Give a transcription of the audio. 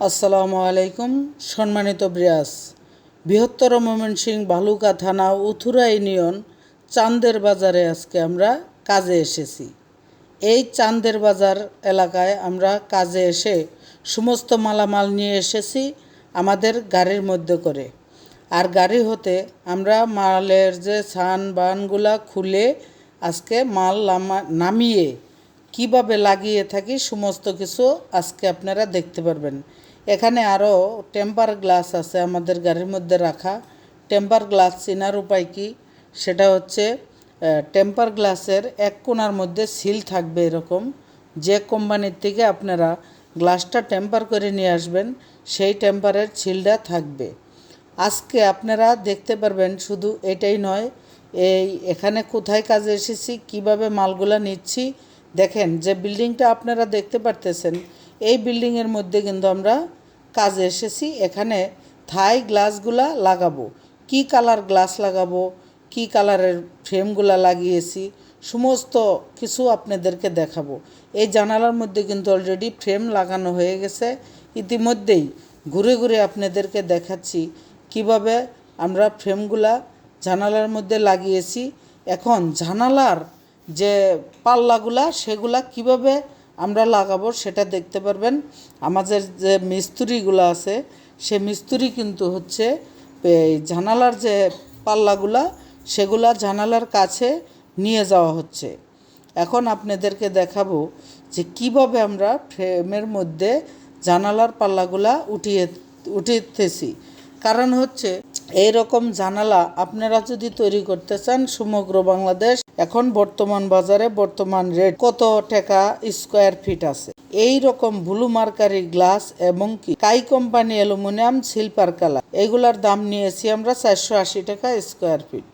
আসসালামু আলাইকুম, সম্মানিত ব্রিয়াস বৃহত্তর ময়মনসিংহ ভালুকা থানা উথুরা ইউনিয়ন চান্দের বাজারে আজকে আমরা কাজে এসেছি। এই চান্দের বাজার এলাকায় আমরা কাজে এসে সমস্ত মালামাল নিয়ে এসেছি আমাদের গাড়ির মধ্যে করে। আর গাড়ি হতে আমরা মালের যে ছান বানগুলা খুলে আজকে মাল নামা- নামিয়ে কীভাবে লাগিয়ে থাকি সমস্ত কিছু আজকে আপনারা দেখতে পারবেন। এখানে আরও টেম্পার গ্লাস আছে আমাদের গাড়ির মধ্যে রাখা। টেম্পার গ্লাস চেনার উপায় কি? সেটা হচ্ছে টেম্পার গ্লাসের এক কোণার মধ্যে সিল থাকবে এরকম। যে কোম্পানির থেকে আপনারা গ্লাসটা টেম্পার করে নিয়ে আসবেন, সেই টেম্পারের সিলটা থাকবে। আজকে আপনারা দেখতে পারবেন শুধু এটাই নয়, এই এখানে কোথায় কাজে এসেছি, কীভাবে মালগুলা নিচ্ছি। দেখেন, যে বিল্ডিংটা আপনারা দেখতে পারতেছেন এই বিল্ডিংয়ের মধ্যে কিন্তু আমরা কাজে এসেছি। এখানে থাই গ্লাসগুলা লাগাবো। কি কালার গ্লাস লাগাবো? কি কালারের ফ্রেমগুলা লাগিয়েছি? সমস্ত কিছু আপনাদেরকে দেখাবো। এই জানালার মধ্যে কিন্তু অলরেডি ফ্রেম লাগানো হয়ে গেছে। ইতিমধ্যেই ঘুরে ঘুরে আপনাদেরকে দেখাচ্ছি কীভাবে আমরা ফ্রেমগুলা জানালার মধ্যে লাগিয়েছি। এখন জানালার যে পাল্লাগুলা, সেগুলা কীভাবে আমরা লাগাবো, সেটা দেখতে পারবেন। আমাদের যে মিস্ত্রিগুলো আছে, সে মিস্ত্রি কিন্তু হচ্ছে, এই জানালার যে পাল্লাগুলা, সেগুলা জানালার কাছে নিয়ে যাওয়া হচ্ছে। এখন আপনাদেরকে দেখাবো যে কীভাবে আমরা ফ্রেমের মধ্যে জানালার পাল্লাগুলা উঠিয়ে, উঠিতেছি। কারণ হচ্ছে এই রকম জানালা আপনারা যদি তৈরি করতে চান, সমগ্র বাংলাদেশ, এখন বর্তমান বাজারে বর্তমান রেট কত টাকা স্কোয়ার ফিট আছে? এই রকম ব্লু মার্কারি গ্লাস এবং কি? কাই কোম্পানি অ্যালুমিনিয়াম শিল্পার কালা এগুলার দাম নিয়েছি আমরা চারশো আশি টাকা স্কোয়ার ফিট